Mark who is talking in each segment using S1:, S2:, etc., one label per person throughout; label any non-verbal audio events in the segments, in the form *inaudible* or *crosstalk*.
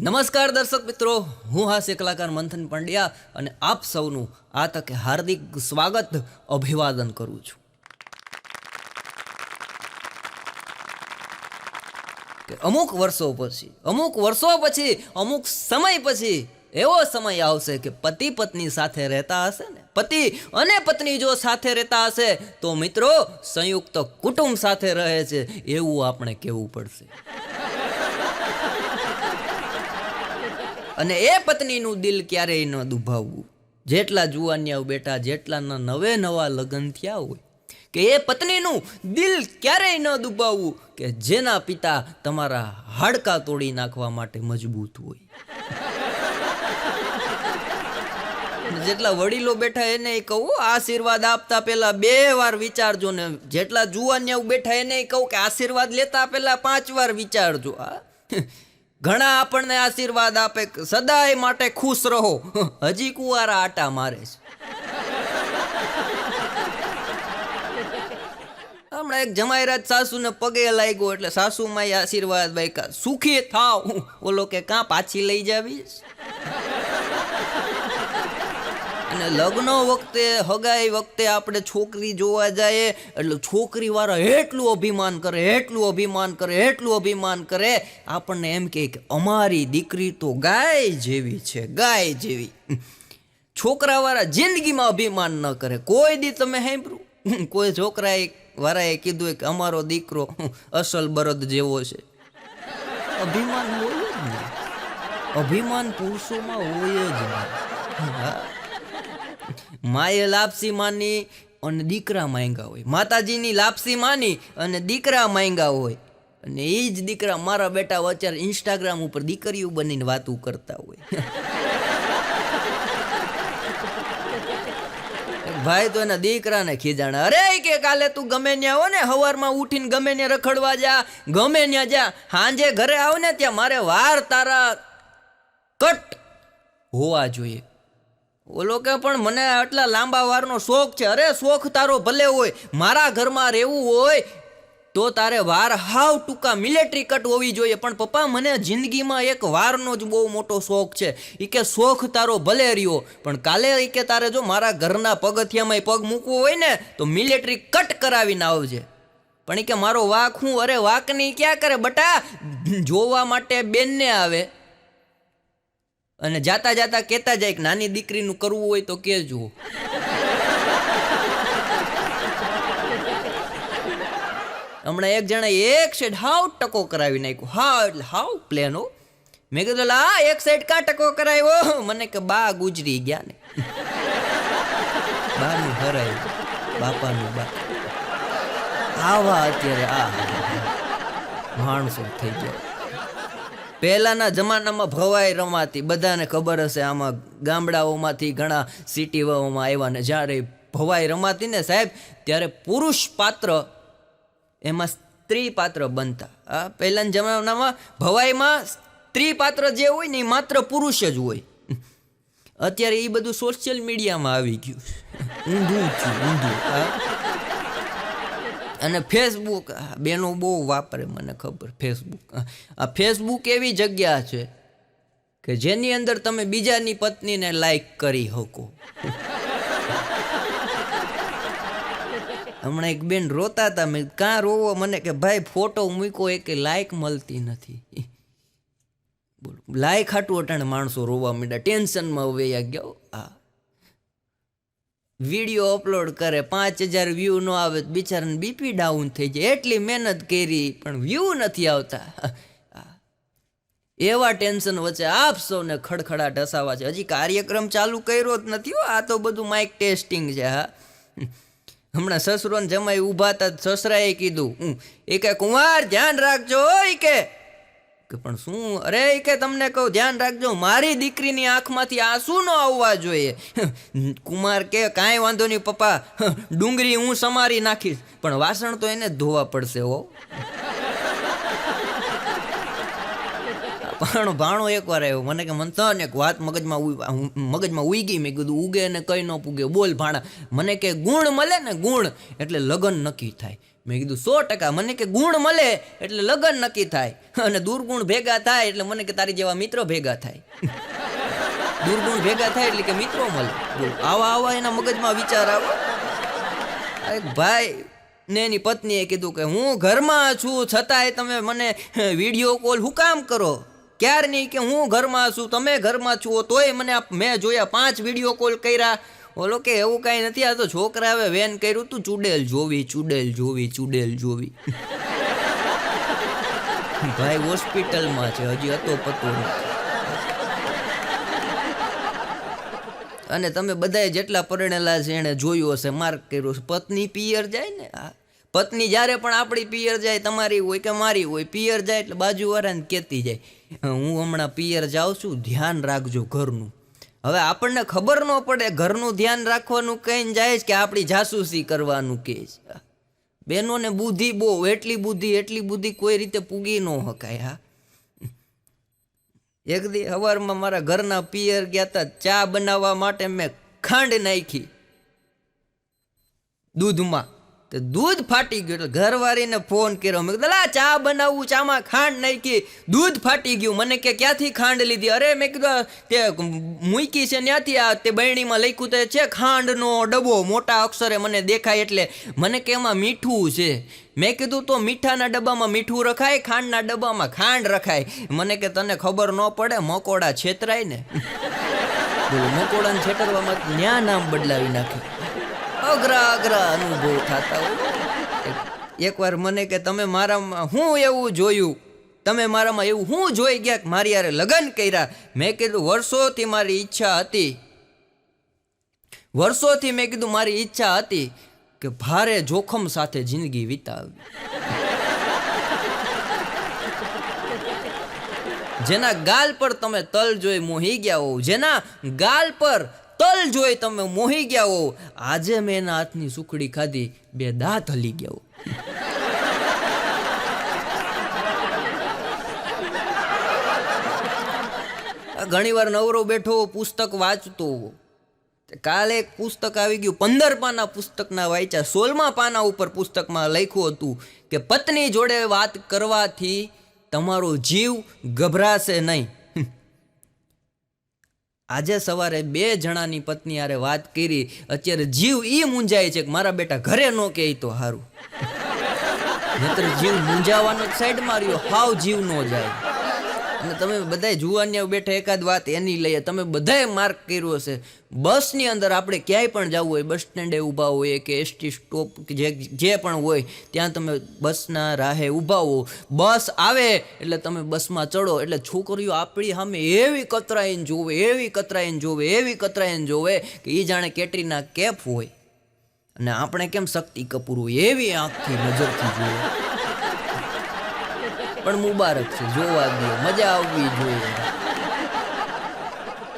S1: નમસ્કાર દર્શક મિત્રો, હું હાસ્ય કલાકાર મંથન પંડ્યા અને આપ સૌનું આ તકે હાર્દિક સ્વાગત અભિવાદન કરું છું. કે અમુક વર્ષો પછી, અમુક વર્ષો પછી, અમુક સમય પછી, એવો સમય આવશે કે પતિ પત્ની સાથે રહેતા હશે ને? પતિ અને પત્ની જો સાથે રહેતા હશે, તો મિત્રો, સંયુક્ત કુટુંબ સાથે રહે છે, એવું આપણે કહેવું પડશે. અને એ પત્નીનું દિલ ક્યારેય ન દુભાવવું. જેટલા જુવાનિયાઓ બેઠા, જેટલાના નવે નવા લગ્ન થયા હોય, કે એ પત્નીનું દિલ ક્યારેય ન દુભાવવું કે જેના પિતા તમારા હાડકા તોડી નાખવા માટે મજબૂત હોય. જેટલા વડીલો બેઠા એને કહું, આશીર્વાદ આપતા પહેલા બે વાર વિચારજો ને, જેટલા જુવાનિયાઓ બેઠા એને કહું કે આશીર્વાદ લેતા પહેલા પાંચ વાર વિચારજો. આ ઘણા આપણને આશીર્વાદ આપે સદાય માટે ખુશ રહો. હજી કુવારા આટા મારે છે. હમણાં એક જમાઈરાજ સાસુને પગે લાગ્યો એટલે સાસુમાં આશીર્વાદ ભાઈ સુખી થાવ. ઓલો કે, કાં પાછી લઈ જાવીશ? અને લગ્ન વખતે, હગાઈ વખતે આપણે છોકરી જોવા જઈએ, એટલે છોકરી વાળા એટલું અભિમાન કરે, એટલું અભિમાન કરે, એટલું અભિમાન કરે. આપણને એમ કે અમારી દીકરી તો ગાય જેવી છે, ગાય જેવી. છોકરા વાળા જિંદગીમાં અભિમાન ન કરે. કોઈ દી તમે સાંભળ્યું? કોઈ છોકરાએ વાળાએ કીધું કે અમારો દીકરો અસલ બરદ જેવો છે. અભિમાન હોય જ ને અભિમાન પુરુષોમાં હોય જ હા. માએ લાપસી માની અને દીકરા માંગ્યા હોય. માતાજીની લાપસી માની અને દીકરા માંગ્યા હોય. અને એ જ દીકરા મારા બેટા અત્યારે ઇન્સ્ટાગ્રામ ઉપર દીકરીઓ બનીને વાતું કરતા હોય. *laughs* ભાઈ તો એના દીકરાને ખીજાણા, અરે કે કાલે તું ગમે ત્યાં હો ને, હવારમાં ઉઠીને ગમે ત્યાં રખડવા જા, ગમે ત્યાં જા. સાંજે ઘરે આવ ને, ત્યાં મારે વાર તારા કટ હોવા જોઈએ. ઓલો કે પણ મને આટલા લાંબા વારનો શોખ છે. અરે શોખ તારો ભલે હોય, મારા ઘરમાં રહેવું હોય, તો તારે વાર હાવ ટૂંકા મિલિટરી કટ હોવી જોઈએ. પણ પપ્પા, મને જિંદગીમાં એક વારનો જ બહુ મોટો શોખ છે. એ કે શોખ તારો ભલે રહ્યો, પણ કાલે એ કે તારે જો મારા ઘરના પગથિયામાં પગ મૂકવો હોય ને, તો મિલિટરી કટ કરાવીને આવજે. પણ એ કે મારો વાક હું, અરે વાકની ક્યાં કરે બટા? જોવા માટે બેનને આવે. અને જાતા જાતા કહેતા જાય કે નાની દીકરીનું કરવું હોય તો કહેજો. હમણાં એક જણા એક સાઈડ હાવ ટકો કરાવી નાખ્યો. હા, એટલે હાવ પ્લેન હો. મેં કીધું આ એક સાઈડ કા ટકો કરાવ્યો મને કે, બા, ગુજરી ગયા ને. બાનું હરાય બાપાનું બા. આવા અત્યારે આ માણસો થઈ ગયા. પહેલાના જમાનામાં ભવાઈ રમાતી. બધાને ખબર હશે આમાં ગામડાઓમાંથી ઘણા સિટીઓમાં આવ્યા ને જ્યારે ભવાઈ રમાતી ને સાહેબ, ત્યારે પુરુષ પાત્ર એમાં સ્ત્રી પાત્ર બનતા. આ પહેલાના જમાનામાં ભવાઈમાં સ્ત્રી પાત્ર જે હોય ને એ માત્ર પુરુષ જ હોય. અત્યારે એ બધું સોશિયલ મીડિયામાં આવી ગયું ઊંધું ઊંધું. હા? અને ફેસબુક બેનો બહુ વાપરે મને ખબર ફેસબુક આ ફેસબુક એવી જગ્યા છે કે જેની અંદર તમે બીજાની પત્નીને લાઈક કરી શકો. હમણાં એક બેન રોતા હતા મેં કાં રોવો મને કે ભાઈ ફોટો મૂક્યો એ કે લાઈક મળતી નથી. લાઈક હાટું અટાણે માણસો રોવા માંડ્યા, ટેન્શનમાં વૈયા ગયો. વીડિયો અપલોડ કરે, પાંચ હજાર વ્યૂ ન આવે, તો બિચારાને બીપી ડાઉન થઈ જાય. એટલી મહેનત કરી, પણ વ્યૂ નથી આવતા. *laughs* એવા ટેન્શન વચ્ચે આપ સૌને ખડખડાટ હસાવા છે. હજી કાર્યક્રમ ચાલુ કર્યો જ નથી હો. આ તો બધું માઇક ટેસ્ટિંગ છે, હા. *laughs* હમણાં સસરોને જમાઈ ઊભા હતા સસરાએ કીધું એ કે કુંવાર ધ્યાન રાખજો એ કે કે પણ શું? અરે કે તમને કહું, ધ્યાન રાખજો, મારી દીકરીની આંખમાંથી આંસુ ન આવવા જોઈએ. કુમાર કે, કાંઈ વાંધો નહીં, પપ્પા, ડુંગળી હું સમારી નાખીશ. પણ વાસણ તો એને ધોવા પડશે, હો. પણ ભાણો એકવાર આવ્યો. મને કે મંથન એક વાત મગજમાં મગજમાં ઉઈ ગઈ. મેં કીધું, ઉગે ને કઈ ન પૂગે, બોલ ભાણા. મને કે, ગુણ મળે ને ગુણ. એટલે લગન નક્કી થાય. મેં કીધું, સો ટકા, મને કે ગુણ મળે એટલે લગન નક્કી થાય. અને દુર્ગુણ ભેગા થાય એટલે મને કે તારી જેવા મિત્રો ભેગા થાય. દુર્ગુણ ભેગા થાય એટલે કે મિત્રો મળે. આવા આવા એના મગજમાં વિચાર આવો. એક ભાઈ ને એની પત્નીએ કીધું કે, હું ઘરમાં છું, છતાંય તમે મને વીડિયો કોલ હું કામ કરો? ક્યાર નહીં કે હું ઘરમાં છું, તમે ઘરમાં છો, તોય મને મેં જોયા પાંચ વીડિયો કોલ કર્યા. ઓલો કે એવું કાંઈ નથી, આ તો છોકરા હવે વેન કર્યું તું, ચુડેલ જોવી ચુડેલ જોવી ચુડેલ જોવી. ભાઈ હોસ્પિટલમાં છે, હજી હતો પતો અને તમે બધાએ જેટલા પરણેલા છે, એણે જોયું હશે, માર્ક કર્યું હશે. પત્ની પિયર જાય ને પત્ની જ્યારે પણ આપણી પિયર જાય, તમારી હોય કે મારી હોય, પિયર જાય એટલે બાજુવાળાને કહેતી જાય, હું હમણાં પિયર જાઉં છું, ધ્યાન રાખજો ઘરનું. હવે આપણને ખબર ન પડે, ઘરનું ધ્યાન રાખવાનું કહીને જાય કે આપણી જાસૂસી કરવાનું કહે છે. બહેનોને બુદ્ધિ બહુ, એટલી બુદ્ધિ એટલી બુદ્ધિ કોઈ રીતે પૂગી ન શકાય હા. એક દી સવારમાં મારા ઘરના પિયર ગયા તા ચા બનાવવા માટે મેં ખાંડ નાખી દૂધમાં. તો દૂધ ફાટી ગયું એટલે ઘરવાળીને ફોન કર્યો. મેં કીધું "લા, ચા બનાવવું ચામાં ખાંડ નાખી. દૂધ ફાટી ગયું. મને કે ક્યાંથી ખાંડ લીધી? અરે મેં કીધું તે મૂકી છે ત્યાંથી આ તે બરણીમાં લખ્યું તે છે ખાંડનો ડબ્બો મોટા અક્ષરે મને દેખાય એટલે. મને કે એમાં મીઠું છે. મેં કીધું તો મીઠાના ડબ્બામાં મીઠું રખાય ખાંડના ડબ્બામાં ખાંડ રખાય. મને કે તને ખબર ન પડે મકોડા છેતરાય ને. *laughs* બોલો મકોડાને છેતરવામાં ન્યા નામ બદલાવી નાખે અઘરા અઘરા અનુભવ થતા હોય. એકવાર મને કે, તમે મારામાં હું એવું જોયું? તમે મારામાં એવું હું જોઈ ગયા કે મારી યારે લગ્ન કર્યા? મેં કીધું, વર્ષોથી મારી ઈચ્છા હતી. વર્ષોથી મેં કીધું, મારી ઈચ્છા હતી કે ભારે જોખમ સાથે જિંદગી વિતાવી જેના ગાલ પર તમે તલ જોઈ મોહી ગયા હોવ, જેના ગાલ પર તલ જોઈ તમે મોહી ગયા હો આજે મેં એના હાથની સુખડી ખાધી, બે દાંત હલી ગયા હો ઘણી વાર નવરો બેઠો પુસ્તક વાંચતો કાલે એક પુસ્તક આવી ગયું, પંદર પાના પુસ્તકના વાંચ્યા. સોળમા પાના ઉપર પુસ્તકમાં લખ્યું હતું કે પત્ની જોડે વાત કરવાથી તમારો જીવ ગભરાશે નહીં. આજે સવારે બે જણાની પત્ની આરે વાત કરી, અત્યારે જીવ ઈ મૂંઝાય છે કે મારા બેટા ઘરે નો કે તો સારું નહીતર જીવ મૂંઝાવાનો સાઈડ માર્યો હાવ જીવ નો જાય. તમે બધાય જુવાનિયા બેઠા એકાદ વાત એની લઈએ. તમે બધાએ માર્ક કર્યો હશે. બસની અંદર આપણે ક્યાંય પણ જવું હોય, બસ સ્ટેન્ડે ઊભા હોય કે એસટી સ્ટોપ જે જે પણ હોય, ત્યાં તમે બસના રાહે ઊભા હો. બસ આવે એટલે તમે બસમાં ચડો. એટલે છોકરીઓ આપણી સામે એવી કતરાઈને જોવે, એવી કતરાઈને જોવે, એવી કતરાઈને જોવે કે એ જાણે કેટરીના કેફ હોય. અને આપણે કેમ શક્તિ કપૂર હોય એવી આંખથી નજરથી જોઈએ. પણ મુબારક છે, જોવા દો મજા આવવી જોઈએ.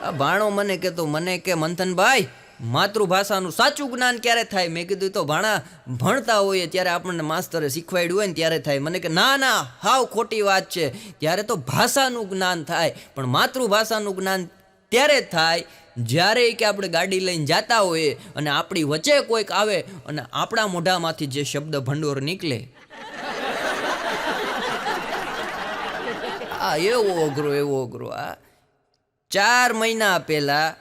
S1: આ ભાણો મને કહેતો, મને કે મંથનભાઈ, માતૃભાષાનું સાચું જ્ઞાન ક્યારે થાય? મેં કીધું તો ભાણા ભણતા હોઈએ, ત્યારે આપણને માસ્તરે શીખવાડ્યું હોય ને ત્યારે થાય. મને કે, ના ના, હાવ ખોટી વાત છે. ત્યારે તો ભાષાનું જ્ઞાન થાય, પણ માતૃભાષાનું જ્ઞાન ત્યારે થાય જ્યારે કે આપણે ગાડી લઈને જતા હોઈએ અને આપણી વચ્ચે કોઈક આવે અને આપણા મોઢામાંથી જે શબ્દ ભંડોર નીકળે. આ એવો અઘરો એવો અઘરો આ ચાર મહિના પહેલા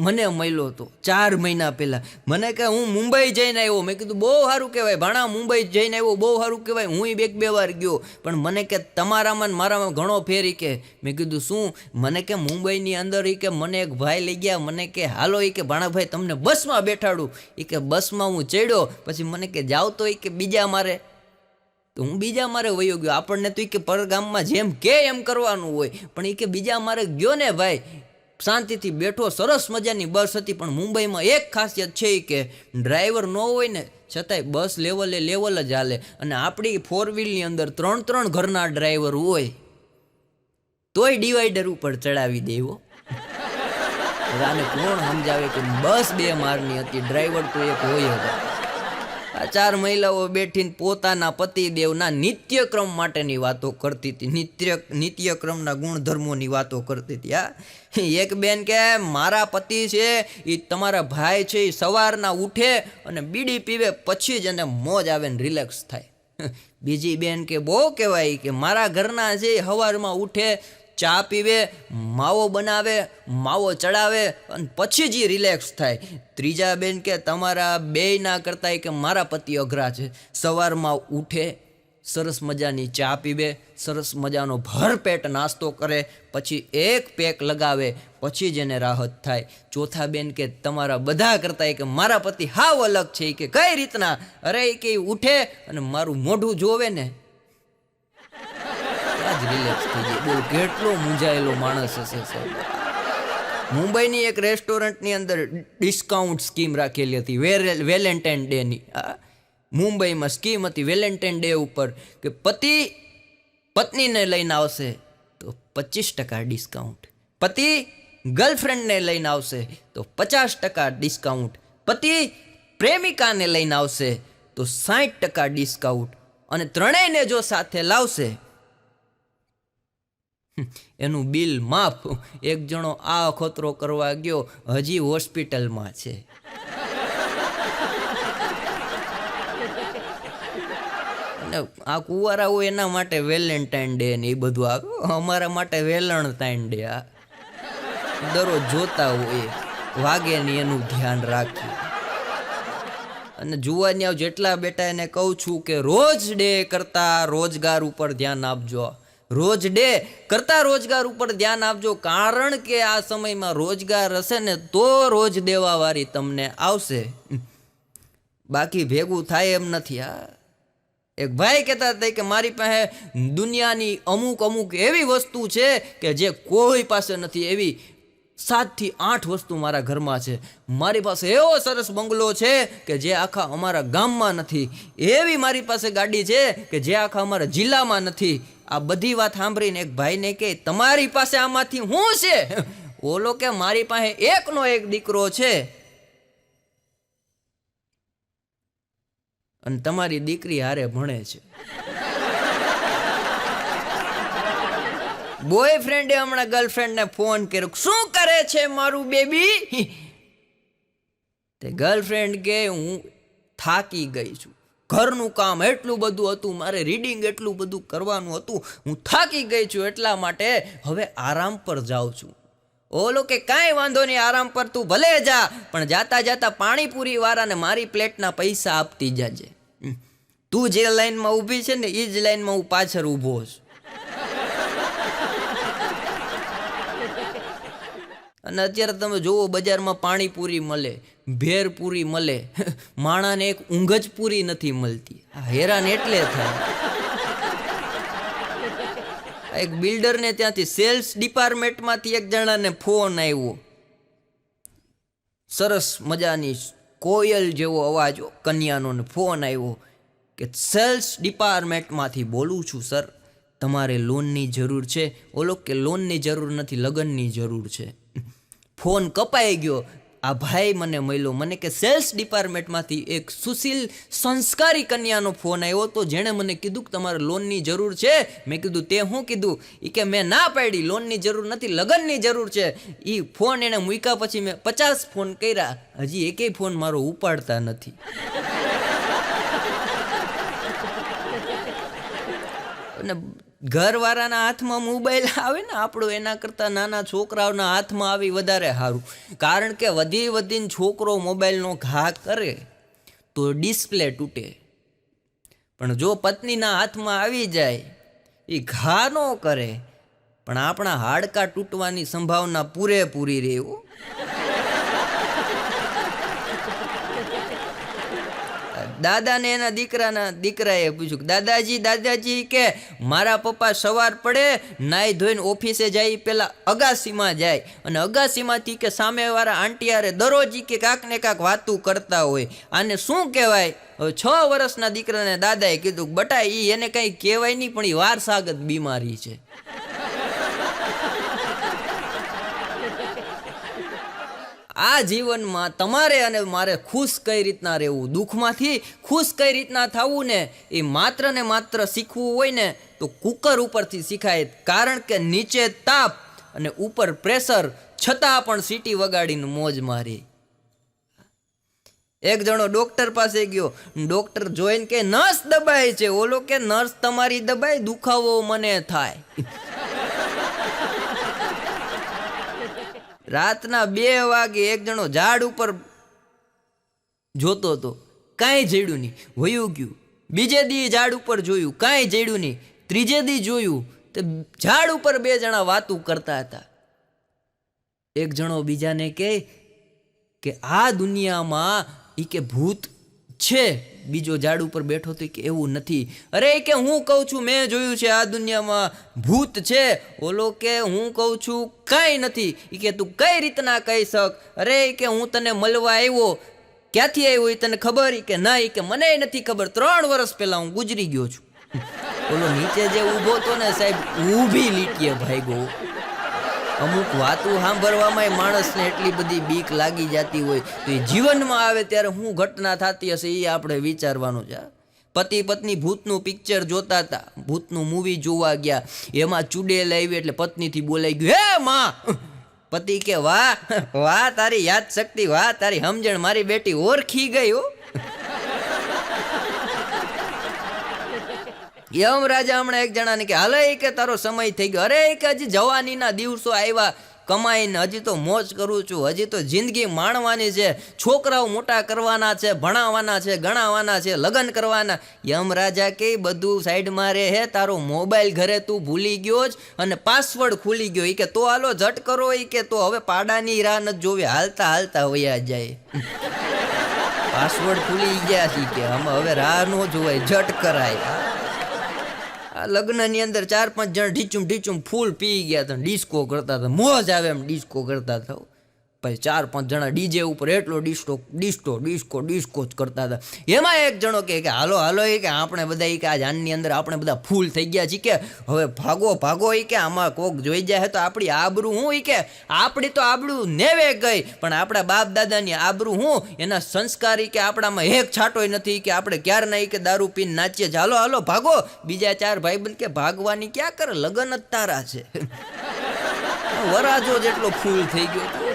S1: મને મળ્યો હતો, ચાર મહિના પહેલા. મને કે હું મુંબઈ જઈને આવ્યો. મેં કીધું, બહુ સારું કહેવાય, ભાણા મુંબઈ જઈને આવ્યો, બહુ સારું કહેવાય. હું બે બે વાર ગયો. પણ મને કે, તમારામાં મારામાં ઘણો ફેર કે. મેં કીધું, શું? મને કે, મુંબઈની અંદર એ કે મને એક ભાઈ લઈ ગયા. મને કે, હાલો એ કે ભાણાભાઈ તમને બસમાં બેઠાડું. એ કે, બસમાં હું ચડ્યો. પછી મને કે, જાવ તો એ કે બીજા મારે. તો હું બીજા મારે વયો ગયો. આપણને તો એ કે પરગામમાં જેમ કે એમ કરવાનું હોય. પણ એ કે બીજા મારે ગયો ને ભાઈ, શાંતિથી બેઠો, સરસ મજાની બસ હતી, પણ મુંબઈમાં એક ખાસિયત છે કે ડ્રાઈવર ન હોય ને, છતાંય બસ લેવલે લેવલ જ હાલે. અને આપણી ફોર વ્હીલની અંદર ત્રણ ત્રણ ઘરના ડ્રાઈવર હોય, તોય ડિવાઈડર ઉપર ચડાવી દેવો આને કોણ સમજાવે કે બસ બે મારની હતી, ડ્રાઈવર તો એક હોય જ. આ ચાર મહિલાઓ બેઠીને પોતાના પતિદેવના નિત્યક્રમ માટેની વાતો કરતી હતી. નિત્ય, નિત્યક્રમના ગુણધર્મોની વાતો કરતી હતી. આ, એક બેન કે, મારા પતિ છે એ તમારા ભાઈ છે એ સવારના ઉઠે અને બીડી પીવે, પછી જ એને મોજ આવે ને રિલેક્સ થાય. *laughs* બીજી બેન કે, બહુ કહેવાય કે, મારા ઘરના એ સવારમાં ઉઠે ચા પીવે, માવો બનાવે, માવો ચડાવે અને પછી જ રિલેક્સ થાય. ત્રીજા બેન કે, તમારા બેયના કરતાં કે મારા પતિ અઘરા છે. સવારમાં ઉઠે, સરસ મજાની ચા પીવે, સરસ મજાનો ભરપેટ નાસ્તો કરે, પછી એક પેક લગાવે, પછી જ એને રાહત થાય. ચોથા બેન કે, તમારા બધા કરતાં કે મારા પતિ હાવ અલગ છે કે, કઈ રીતના? અરે કે ઉઠે અને મારું મોઢું જોવે ને જ રિલેક્સ થઈ જાય. બોલ, કેટલો મૂંઝાયેલો માણસ હશે સાહેબ. મુંબઈની એક રેસ્ટોરન્ટની અંદર ડિસ્કાઉન્ટ સ્કીમ રાખેલી હતી, વેરે, વેલેન્ટાઇન ડેની. મુંબઈમાં સ્કીમ હતી, વેલેન્ટાઇન ડે ઉપર કે પતિ, પત્નીને લઈને આવશે, તો પચીસ ટકા ડિસ્કાઉન્ટ પતિ ગર્લફ્રેન્ડને લઈને આવશે, તો પચાસ ટકા ડિસ્કાઉન્ટ પતિ, પ્રેમિકાને લઈને આવશે, તો સાઠ ટકા ડિસ્કાઉન્ટ અને ત્રણેયને જો સાથે લાવશે *laughs* એનું બિલ માફ. એક જણો આ અખોતરો કરવા ગયો હજી હોસ્પિટલમાં છે. *laughs* આ કુંવારાઓ એના માટે વેલેન્ટાઇન ડે ને એ બધું આવે. અમારા માટે વેલણતાઇન ડે આ. દરરોજ જોતા હોય વાગે ને એનું ધ્યાન રાખી અને જુવાની આવ જેટલા બેટા એને કહું છું કે રોજ ડે કરતા રોજગાર ઉપર ધ્યાન આપજો. રોજ ડે કરતા રોજગાર ઉપર ધ્યાન આપજો. કારણ કે આ સમયમાં રોજગાર હશે ને તો રોજ દેવાવાળી તમને આવશે. બાકી ભેગું થાય એમ નથી આ એક ભાઈ કહેતા હતા કે મારી પાસે દુનિયાની અમુક અમુક એવી વસ્તુ છે કે જે કોઈ પાસે નથી. એવી સાતથી આઠ વસ્તુ મારા ઘરમાં છે. મારી પાસે એવો સરસ બંગલો છે કે જે આખા અમારા ગામમાં નથી. એવી મારી પાસે ગાડી છે કે જે આખા અમારા જિલ્લામાં નથી. આ બધી વાત સાંભળીને એક ભાઈને કે તમારી પાસે આમાંથી શું છે? *laughs* ઓલો કે, મારી પાસે એકનો એક દીકરો છે. અને તમારી દીકરી હારે ભણે છે. *laughs* બોયફ્રેન્ડે હમણાં ગર્લફ્રેન્ડને ફોન કર્યો શું કરે છે મારું બેબી *laughs* તે ગર્લફ્રેન્ડ કે, હું થાકી ગઈ છું. ઘરનું કામ એટલું બધું હતું, મારે રીડિંગ એટલું બધું કરવાનું હતું. હું થાકી ગઈ છું એટલા માટે હવે આરામ પર જાઉં છું. ઓલો કે કાંઈ વાંધો નહીં, આરામ પર તું ભલે જા, પણ જાતા જાતા પાણીપુરી વાળાને મારી પ્લેટના પૈસા આપતી જાજે. તું જે લાઈનમાં ઊભી છે ને એ જ લાઈનમાં હું પાછળ ઊભો છું. અને અત્યારે તમે જુઓ, બજારમાં પાણીપુરી મળે. ભેરપુરી મળે. *laughs* માણાને એક ઊંઘ જ પૂરી નથી મળતી. હેરાન એટલે થાય. એક બિલ્ડરને ત્યાંથી સેલ્સ ડિપાર્ટમેન્ટમાંથી એક જણાને ફોન આવ્યો. સરસ મજાની કોયલ જેવો અવાજ કન્યાનો ફોન આવ્યો કે સેલ્સ ડિપાર્ટમેન્ટમાંથી બોલું છું, સર. તમારે લોનની જરૂર છે. ઓલો કે, લોનની જરૂર નથી, લગ્નની જરૂર છે. *laughs* ફોન કપાઈ ગયો. આ ભાઈ મને મળ્યો. મને કે સેલ્સ ડિપાર્ટમેન્ટમાંથી એક સુશીલ સંસ્કારી કન્યાનો ફોન આવ્યો તો જેણે મને કીધું કે તમારે લોનની જરૂર છે. મેં કીધું, તે શું કીધું? એ કે, મેં ના પાડી લોનની જરૂર નથી, લગ્નની જરૂર છે. એ ફોન એણે મૂક્યા પછી મેં પચાસ ફોન કર્યા. હજી એકેય ફોન મારો ઉપાડતા નથી. અને ઘરવાળાના હાથમાં મોબાઈલ આવે ને આપણું, એના કરતાં નાના છોકરાઓના હાથમાં આવી વધારે સારું. કારણ કે વધી વધીને છોકરો મોબાઈલનો ઘા કરે તો ડિસ્પ્લે તૂટે. પણ જો પત્નીના હાથમાં આવી જાય, એ ઘા ન કરે, પણ આપણા હાડકાં તૂટવાની સંભાવના પૂરેપૂરી રહે દાદાને એના દીકરાના દીકરાએ પૂછ્યું દાદાજી દાદાજી કે, મારા પપ્પા સવાર પડે, નાઈ ધોઈને ઓફિસે જાય, પેલા અગાસીમાં જાય. અને અગાસીમાંથી કે સામેવાળા આંટીયારે દરરોજ કે કાંક ને કાંક વાતું કરતા હોય. આને શું કહેવાય? હવે છ વર્ષના દીકરાને દાદાએ કીધું બટા એ એને કંઈ કહેવાય નહીં, પણ એ વારસાગત બીમારી છે. આ જીવનમાં તમારે અને મારે ખુશ કઈ રીતના રહેવું? દુઃખમાંથી ખુશ કઈ રીતના થવું ને? એ માત્ર ને માત્ર શીખવું હોય ને, તો કુકર ઉપરથી શીખાય. કારણ કે નીચે તાપ અને ઉપર પ્રેશર, છતાં પણ સીટી વગાડીને મોજ મારી. એક જણો ડોક્ટર પાસે ગયો. ડોક્ટર જોઈને કે, નર્સ દબાય છે. ઓલો કે, નર્સ તમારી દબાય, દુખાવો મને થાય. રાતના બે વાગે એક જણો ઝાડ ઉપર જોતો હતો. કાંઈ જડ્યું નહીં. વયું ગયું. બીજે દી ઝાડ ઉપર જોયું. કાંઈ જડ્યું નહીં. ત્રીજે દી જોયું તો ઝાડ ઉપર બે જણા વાતું કરતા હતા. એક જણો બીજાને કહે કે આ દુનિયામાં એ કે ભૂત છે. બીજો ઝાડ ઉપર બેઠો તો કે એવું નથી. અરે કે હું કહું છું, મેં જોયું છે, આ દુનિયામાં ભૂત છે. ઓલો કે હું કહું છું, કાંઈ નથી. એ કે તું કઈ રીતના કહી શક? અરે કે હું તને મળવા આવ્યો. ક્યાંથી આવ્યો એ તને ખબર? કે ના એ કે મને નથી ખબર. ત્રણ વર્ષ પહેલાં હું ગુજરી ગયો છું. ઓલો નીચે જે ઊભો હતો ને સાહેબ, ઊભી લીટીએ ભાગ્યો. અમુક વાતો સાંભળવામાં માણસને એટલી બધી બીક લાગી જતી હોય તો એ જીવનમાં આવે ત્યારે શું ઘટના થતી હશે એ આપણે વિચારવાનું છે. પતિ પત્ની ભૂતનું પિક્ચર જોતા હતા ભૂતનું મૂવી જોવા ગયા, એમાં ચુડેલ આવી એટલે પત્નીથી બોલાઈ ગયું, હે માં! પતિ કે, વાહ વાહ, તારી યાદ શક્તિ વાહ, તારી સમજણ મારી બેટી ઓળખી ગઈ હો. યમ રાજા હમણાં એક જણાને કે, હાલે કે તારો સમય થઈ ગયો. અરે કે હજી જવાનીના દિવસો આવ્યા. કમાઈને હજી તો મોજ કરું છું. હજી તો જિંદગી માણવાની છે. છોકરાઓ મોટા કરવાના છે, ભણાવવાના છે, ગણાવવાના છે, લગ્ન કરવાના. યમ રાજા કે, બધું સાઈડમાં રહે હે. તારો મોબાઈલ ઘરે તું ભૂલી ગયો જ અને પાસવર્ડ ખુલી ગયો. એ કે તો હાલો, ઝટ કરો ઈ કે તો હવે પાડાની રાહ નથી જોવી. હાલતા હાલતા વયા જાય. *laughs* પાસવર્ડ ખુલી ગયા છે કે આમાં હવે રાહ ન જોવાય. ઝટ કરાય. આ લગ્નની અંદર ચાર પાંચ જણ ઢીચું ઢીચું ફૂલ પી ગયા હતા ડિસ્કો કરતા હતા. મોજ આવે એમ ડિસ્કો કરતા હતા પછી ચાર પાંચ જણા ડીજે ઉપર એટલો ડિસ્કો ડિસ્કો ડિસ્કો ડિસ્કો જ કરતા હતા. એમાં એક જણો કે હાલો હાલો એ કે આપણે બધા એ કે આ જાનની અંદર આપણે બધા ફૂલ થઈ ગયા છીએ કે હવે ભાગો ભાગો એ કે આમાં કોક જોઈ જાય તો આપણી આબરૂ હું, ઈ કે આપણી તો આબરૂ નેવે ગઈ, પણ આપણા બાપ દાદાની આબરૂ હું, એના સંસ્કાર કે આપણામાં એક છાંટોય નથી કે આપણે ક્યારે ના કે દારૂ પીને નાચીએ ચાલો હાલો હાલો, ભાગો. બીજા ચાર ભાઈબંધ કે, ભાગવાની ક્યાં કરે, લગન જ તારા છે. *laughs* વરાજો જેટલો ફૂલ થઈ ગયો હતો.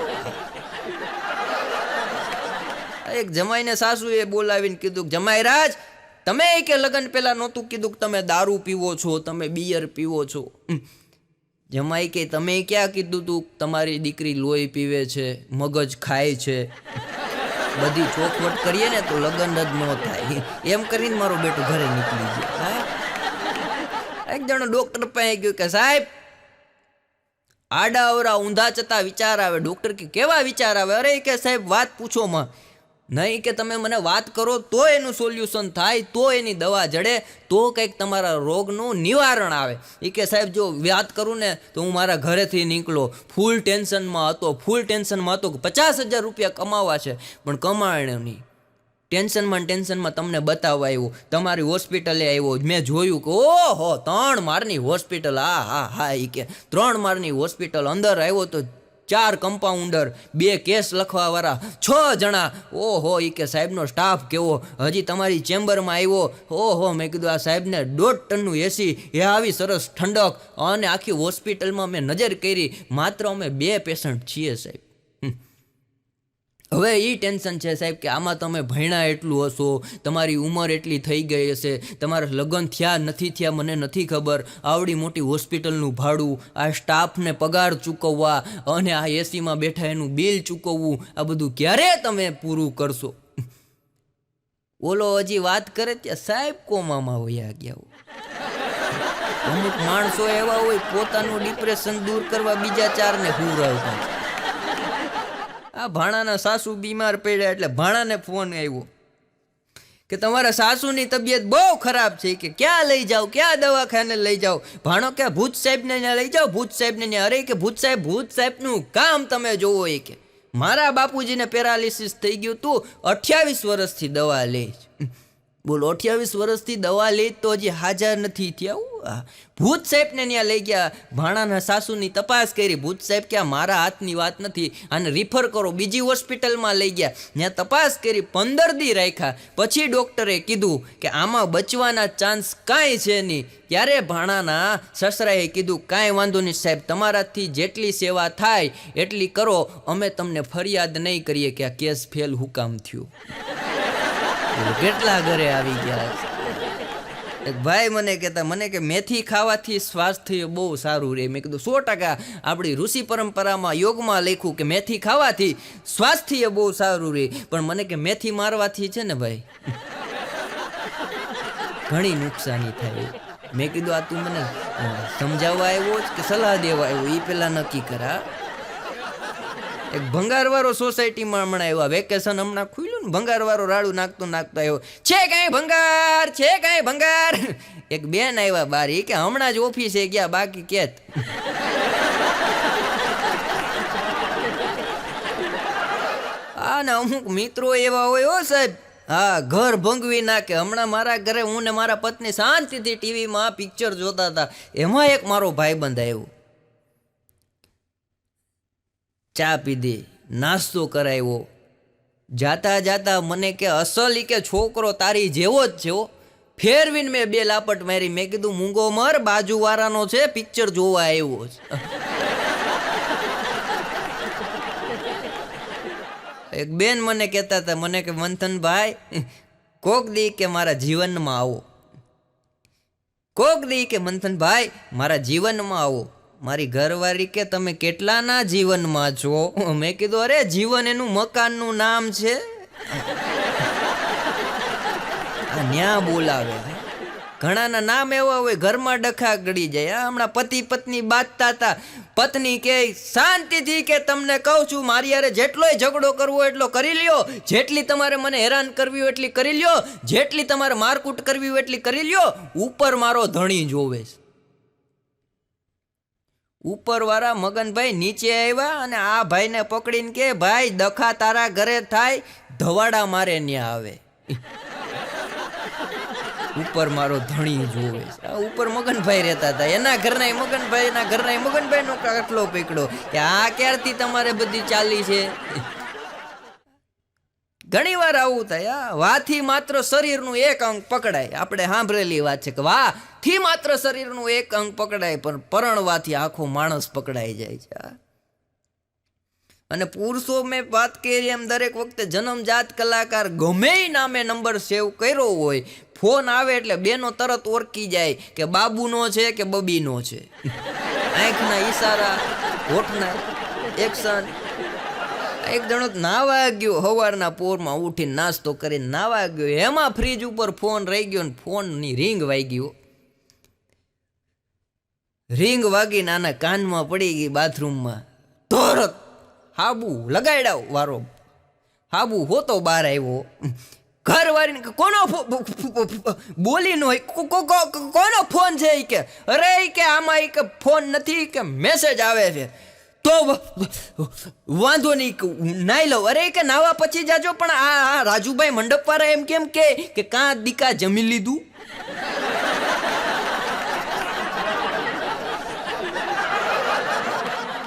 S1: એક જમાઈને સાસુએ બોલાવીને કીધું જમાઈ રાજ, તમે કે લગ્ન પહેલાં નહોતું કીધું કે તમે દારૂ પીવો છો, તમે બિયર પીવો છો? જમાઈ કે, તમે ક્યાં કીધું તું તમારી દીકરી લોહી પીવે છે, મગજ ખાય છે? બધી ચોખવટ કરીએ ને તો લગ્ન જ ન થાય. એમ કરીને મારો બેટો ઘરે નીકળી ગયો. એક જણો ડોક્ટર પાસે ગયો કે, સાહેબ, આડા અવરા ઊંધા જતા વિચાર આવે. ડોક્ટર કે, કેવા વિચાર આવે? અરે કે, સાહેબ, વાત પૂછો માં. નહીં કે તમે મને વાત કરો, તો એનું સોલ્યુશન થાય, તો એની દવા જડે, તો કંઈક તમારા રોગનું નિવારણ આવે. એ કે સાહેબ, જો વાત કરું ને, તો હું મારા ઘરેથી નીકળો. ફૂલ ટેન્શનમાં હતો ફૂલ ટેન્શનમાં હતો કે પચાસ હજાર રૂપિયા કમાવા છે, પણ કમાણ્યો નહીં. ટેન્શનમાં ટેન્શનમાં તમને બતાવવા આવ્યો. તમારી હોસ્પિટલે આવ્યો. મેં જોયું કે, ઓહો, ત્રણ મારની હોસ્પિટલ હા હા હા એ કે, ત્રણ મારની હોસ્પિટલ અંદર આવ્યો તો ચાર કમ્પાઉન્ડર બે કેસ લખવાવાળા, છ જણા. ઓહો એ કે સાહેબનો સ્ટાફ કેવો? હજી તમારી ચેમ્બરમાં આવ્યો? ઓહો, મેં કીધું આ સાહેબને દોઢ ટનનું એસી એ આવી સરસ ઠંડક. અને આખી હોસ્પિટલમાં મેં નજર કરી. માત્ર અમે બે પેશન્ટ છીએ સાહેબ. હવે એ ટેન્શન છે સાહેબ કે આમાં તમે ભણ્યા એટલું હશો, તમારી ઉંમર એટલી થઈ ગઈ હશે, તમારા લગ્ન થયા નથી થયા મને નથી ખબર, આવડી મોટી હોસ્પિટલનું ભાડું, આ સ્ટાફને પગાર ચૂકવવા અને આ એસીમાં બેઠા એનું બિલ ચૂકવવું, આ બધું ક્યારે તમે પૂરું કરશો? ઓલો હજી વાત કરે ત્યાં સાહેબ કોમામાં વયા ગયા અમુક માણસો એવા હોય પોતાનું ડિપ્રેશન દૂર કરવા બીજા ચારને હુરાવતા છે આ ભાણાના સાસુ બીમાર પડ્યા એટલે ભાણાને ફોન આવ્યો કે તમારા સાસુની તબિયત બહુ ખરાબ છે કે ક્યાં લઈ જાઓ, ક્યાં દવાખાને લઈ જાઓ? ભાણો કે ભૂત સાહેબને ત્યાં લઈ જાઓ, ભૂત સાહેબને અરે કે ભૂત સાહેબ, ભૂત સાહેબનું કામ તમે જોવો એ કે મારા બાપુજીને પેરાલિસિસ થઈ ગયું તું, અઠ્યાવીસ વર્ષથી દવા લે છે. બોલો, અઠ્યાવીસ વર્ષથી દવા લે તો હજી હાજર નથી થયા. ભૂત સાહેબને ત્યાં લઈ ગયા. ભાણાના સાસુની તપાસ કરી. ભૂત સાહેબ કે મારા હાથની વાત નથી. અને રિફર કરો. બીજી હોસ્પિટલમાં લઈ ગયા. ત્યાં તપાસ કરી, પંદર દી રાખ્યા. પછી ડૉક્ટરે કીધું કે આમાં બચવાના ચાન્સ કાંઈ છે નહીં. ત્યારે ભાણાના સસરાએ કીધું, કાંઈ વાંધો નહીં સાહેબ, તમારાથી જેટલી સેવા થાય એટલી કરો. અમે તમને ફરિયાદ નહીં કરીએ કે આ કેસ ફેલ હુકામ થયું. કેટલા ઘરે આવી ગયા? ભાઈ મને કહેતા, મને કે મેથી ખાવાથી સ્વાસ્થ્ય બહુ સારું રહે. મેં કીધું, સો ટકા. આપણી ઋષિ પરંપરામાં યોગમાં લખ્યું કે મેથી ખાવાથી સ્વાસ્થ્ય બહુ સારું રહે. પણ મને કે, મેથી મારવાથી છે ને ભાઈ? ઘણી નુકસાની થાય. મેં કીધું, આ તું મને સમજાવવા આવ્યો કે સલાહ દેવા આવ્યો? એ પેલા નક્કી કરા. એક ભંગારવાળો સોસાયટીમાં હમણાં આવ્યો. વેકેશન હમણાં ખુલ્યું ને, ભંગારવાળો રાડું નાખતો નાખતો આવ્યો. છે કાંઈ ભંગાર? છે કાંઈ ભંગાર? એક બેન આવ્યા બારી કે, હમણાં જ ઓફિસે ગયા, બાકી કેત ને, અમુક મિત્રો એવા હોય હો સાહેબ. હા, ઘર ભંગવી નાખે. હમણાં મારા ઘરે હું ને મારા પત્ની શાંતિથી ટીવીમાં પિક્ચર જોતા હતા. એમાં એક મારો ભાઈબંધ આવ્યો. ચા પીધી નાસ્તો કરાવ્યો. જાતા જાતા મને કે, અસલ કે છોકરો તારી જેવો જ છે ફેરવીને મેં બે લાપટ મારી. મેં કીધું, મૂંગો મર બાજુવાળાનો છે, પિક્ચર જોવા આવ્યો છે. એક બેન મને કહેતા હતા, મને કે, મંથનભાઈ, કોક દી કે મારા જીવનમાં આવો. કોક દી કે, મંથનભાઈ, મારા જીવનમાં આવો. મારી ઘરવાળી કે તમે કેટલાના જીવનમાં છો? મેં કીધું, અરે, જીવન એનું મકાનનું નામ છે. ન્યા બોલાવે ઘણાના નામ એવા હોય, ઘરમાં ડખા ગળી જાય હમણાં પતિ પત્ની બાંધતા હતા. પત્ની કે, શાંતિથી કે તમને કહું છું, મારી યારે જેટલોય ઝઘડો કરવો એટલો કરી લ્યો. જેટલી તમારે મને હેરાન કરવી હોય એટલી કરી લ્યો. જેટલી તમારે મારકૂટ કરવી હોય એટલી કરી લ્યો. ઉપર મારો ધણી જોવે છે. ઉપરવાળા મગનભાઈ નીચે આવ્યા અને આ ભાઈને પકડીને કે, ભાઈ, દખા તારા ઘરે થાય, ધવાડા મારે ન્યા આવે. ઉપર મારો ધણી જોવે ઉપર મગનભાઈ રહેતા હતા. એના ઘરના મગનભાઈ, એના ઘરના મગનભાઈ નો કાટલો પકડ્યો કે આ ક્યારથી તમારે બધી ચાલી છે? ઘણી વાર આવું થાય વાથી માત્ર શરીરનું એક અંગ પકડાય. આપણે સાંભળેલી વાત છે કે વાહથી માત્ર શરીરનું એક અંગ પકડાય, પણ પરણવાથી આખો માણસ પકડાઈ જાય છે અને પુરુષો મેં વાત કરી એમ દરેક વખતે જન્મજાત કલાકાર ગમે નામે નંબર સેવ કર્યો હોય, ફોન આવે એટલે બેનો તરત ઓળખી જાય કે બાબુનો છે કે બબીનો છે. આંખના ઈશારા, હોઠના એક્શન એક જણો નાવા ગયો સવારના પોરમાં ઉઠીને નાસ્તો કરીને નાવા ગયો. એમાં ફ્રીજ ઉપર ફોન રહી ગયો ને ફોનની રિંગ વાગી રિંગ વાગીને આના કાનમાં પડી ગઈ બાથરૂમમાં. તરત હાબુ લગાડ્યા વારો. હાબુ હોતો બહાર આવ્યો. ઘર વાળીને કોનો બોલી નો કોનો ફોન છે કે? અરે કે આમાં કે ફોન નથી કે મેસેજ આવે છે. તો વાંધો નહીં નાઈ લઉં. અરે, કે નાવા પછી જાજો, પણ આ આ રાજુભાઈ મંડપવાળા એમ કેમ કે કે કાં દીકા જમી લીધું?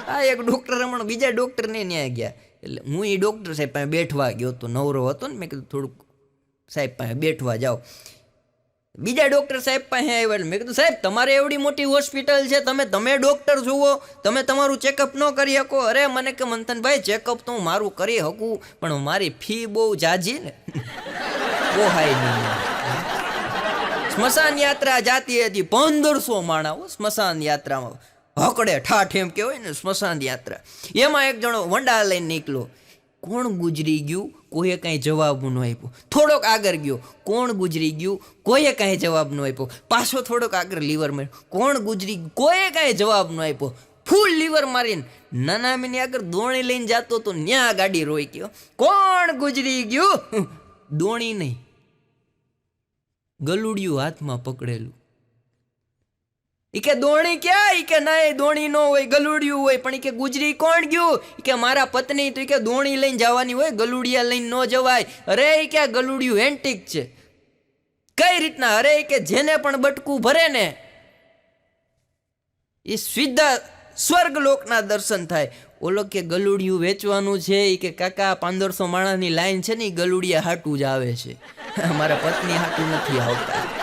S1: આ એક ડૉક્ટર હમણાં બીજા ડૉક્ટરને ત્યાં ગયા. એટલે હું એ ડૉક્ટર સાહેબ પાસે બેઠવા ગયો તો નવરો હતો ને, મેં કીધું થોડુંક સાહેબ પાસે બેઠવા જાઓ. બીજા ડૉક્ટર સાહેબ પાસે આવ્યા એટલે મેં કીધું, સાહેબ, તમારે એવડી મોટી હોસ્પિટલ છે, તમે તમે ડૉક્ટર જુઓ, તમે તમારું ચેકઅપ ન કરી શકો. અરે, મને કે, મંથનભાઈ ચેકઅપ તો હું મારું કરી શકું, પણ મારી ફી બહુ જાજી ને. *laughs* પોહાય નહીં સ્મશાન યાત્રા જાતી હતી, પંદરસો માણાઓ સ્મશાન યાત્રામાં. હકડે ઠાઠ એમ કહેવાય ને, સ્મશાન યાત્રા. એમાં એક જણો વંડા લઈને નીકળ્યો. કોણ ગુજરી ગયું? કોઈએ કાંઈ જવાબ ન આપ્યો. થોડોક આગળ ગયો. કોણ ગુજરી ગયું? કોઈએ કાંઈ જવાબ ન આપ્યો. પાછો થોડોક આગળ લીવર માર્યો. કોણ ગુજરી કોઈએ કાંઈ જવાબ ન આપ્યો. ફૂલ લીવર મારીને નાના મીની આગળ દોણી લઈને જતો તો ન્યા ગાડી રોઈ ગયો કોણ ગુજરી ગયું? દોણી નહીં. ગલુડિયું હાથમાં પકડેલું. ઈ કે, દોણી ક્યાં? ઈ કે, ના, એ દોણી નો હોય, ગલુડિયું હોય. પણ ઈ કે, ગુજરી કોણ ગયું? ઈ કે, મારા પત્ની. તો ઈ કે, દોણી લઈને જવાની હોય, ગલુડિયા લઈને ન જવાય. અરે, ઈ કે ગલુડિયું એન્ટિક છે. કઈ રીતના? અરે કે, જેને પણ બટકું ભરે ને એ સીધા સ્વર્ગ લોકના દર્શન થાય. ઓલો કે, ગલુડિયું વેચવાનું છે. એ કે, કાકા, પાંદરસો માણસની લાઈન છે ને એ ગલુડિયા હાટું જ આવે છે. *laughs* મારા પત્ની હાટું નથી આવતા.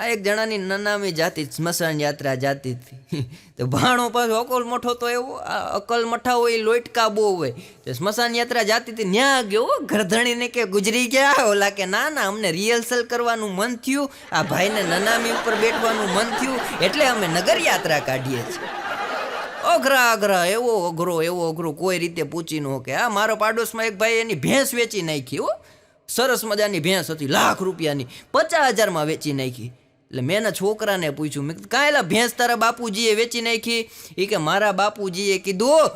S1: આ એક જણાની નનામી જાતિ, સ્મશાન યાત્રા જાતી હતી. તો ભાણો પાછો અકલ મઠો તો એવો અકલ મઠા હોય લોટકા બહુ હોય. તો સ્મશાન યાત્રા જાતી હતી, ન્યા ગયો ઘરધણીને કે ગુજરી ગયા ઓલા કે ના ના, અમને રિહર્સલ કરવાનું મન થયું, આ ભાઈને નનામી ઉપર બેઠવાનું મન થયું, એટલે અમે નગર યાત્રા કાઢીએ છીએ. અઘરા અઘરા, એવો અઘરો એવો અઘરો, કોઈ રીતે પૂછી ન કે આ મારો પાડોશમાં એક ભાઈ એની ભેંસ વેચી નાખી હો. સરસ મજાની ભેંસ હતી, લાખ રૂપિયાની, પચાસ હજારમાં વેચી નાખી. એટલે મેં એના છોકરાને પૂછ્યું, મેં કાંઈ એલા ભેંસ તારા બાપુજીએ વેચી નાખી? એ કે, મારા બાપુજીએ કીધું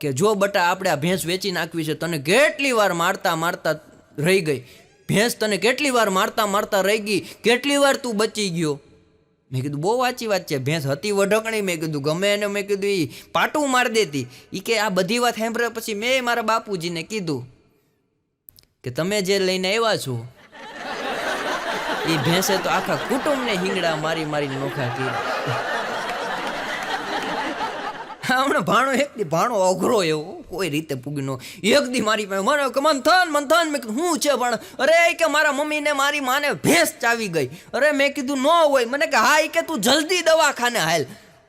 S1: કે જો બટા આપણે આ ભેંસ વેચી નાખવી છે, તને કેટલી વાર મારતા મારતા રહી ગઈ? ભેંસ તને કેટલી વાર મારતા મારતા રહી ગઈ? કેટલી વાર તું બચી ગયો? મેં કીધું, બહુ વાંચી વાત છે. ભેંસ હતી વઢકણી. મેં કીધું, ગમે એને. મેં કીધું એ પાટું મારી દેતી. એ કે, આ બધી વાત સાંભળ્યા પછી મેં મારા બાપુજીને કીધું કે, તમે જે લઈને આવ્યા છો એ ભેંસે તો આખા કુટુંબને હિંગડા મારી મારી નોખા કર્યા. હમણાં ભાણો એક દી, ભાણો અઘરો એવો કોઈ રીતે પૂગનો એક દી મારી પાસે, મને મંથન મંથન. મેં કીધું, હું છે પણ અરે કે મારા મમ્મીને, મારી માને ભેંસ ચાવી ગઈ. અરે, મેં કીધું, ન હોય. મને કે, હા એ કે તું જલ્દી દવાખાને હાલ.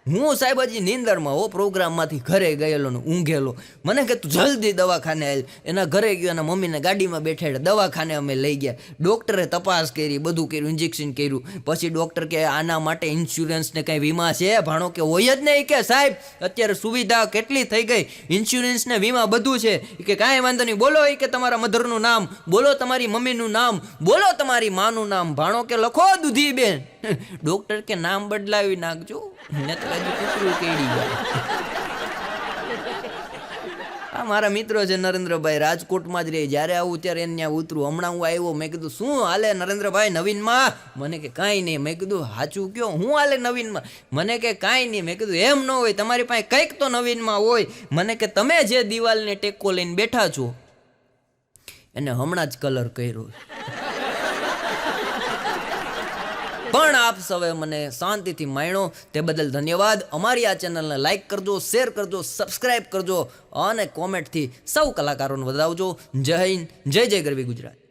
S1: હું સાહેબ હજી નિંદરમાં હો, પ્રોગ્રામમાંથી ઘરે ગયેલો ને ઊંઘેલો. મને કે, તું જલ્દી દવાખાને આવેલ એના ઘરે ગયો, એના મમ્મીને ગાડીમાં બેઠાડ્યા. દવાખાને અમે લઈ ગયા. ડૉક્ટરે તપાસ કરી, બધું કર્યું ઇન્જેક્શન કર્યું. પછી ડૉક્ટર કે, આના માટે ઇન્સ્યોરન્સ ને કંઈ વીમા છે? ભાણો કે, હોય જ નહીં કે, સાહેબ? અત્યારે સુવિધા કેટલી થઈ ગઈ? ઇન્સ્યોરન્સ ને વીમા બધું છે. કે, કાંઈ વાંધો નહીં. બોલો એ કે, તમારા મધરનું નામ. બોલો તમારી મમ્મીનું નામ. બોલો તમારી માનું નામ. ભાણો કે, લખો દૂધી બેન. *laughs* ડૉક્ટર કે નામ બદલાવી નાખજો ને હજી કૂતરું કેડી આ મારા મિત્રો છે નરેન્દ્રભાઈ રાજકોટમાં જ રહે. જ્યારે આવું ત્યારે એને ત્યાં ઉતરું. હમણાં હું આવ્યો, મેં કીધું, શું હાલે નરેન્દ્રભાઈ, નવીનમાં? મને કે, કાંઈ નહીં. મેં કીધું સાચું કયો? હું હાલે નવીનમાં? મને કે, કાંઈ નહીં. મેં કીધું, એમ ન હોય, તમારી પાસે કંઈક તો નવીનમાં હોય. મને કે, તમે જે દિવાલને ટેકો લઈને બેઠા છો, એને હમણાં જ કલર કર્યો. પણ આપ સૌએ મને શાંતિથી માણ્યો. તે બદલ ધન્યવાદ. અમારી આ ચેનલને લાઈક કરજો શેર કરજો સબસ્ક્રાઈબ કરજો અને કોમેન્ટથી સૌ કલાકારોને વધાવજો. જય હિન્દ, જય જય ગરવી ગુજરાત.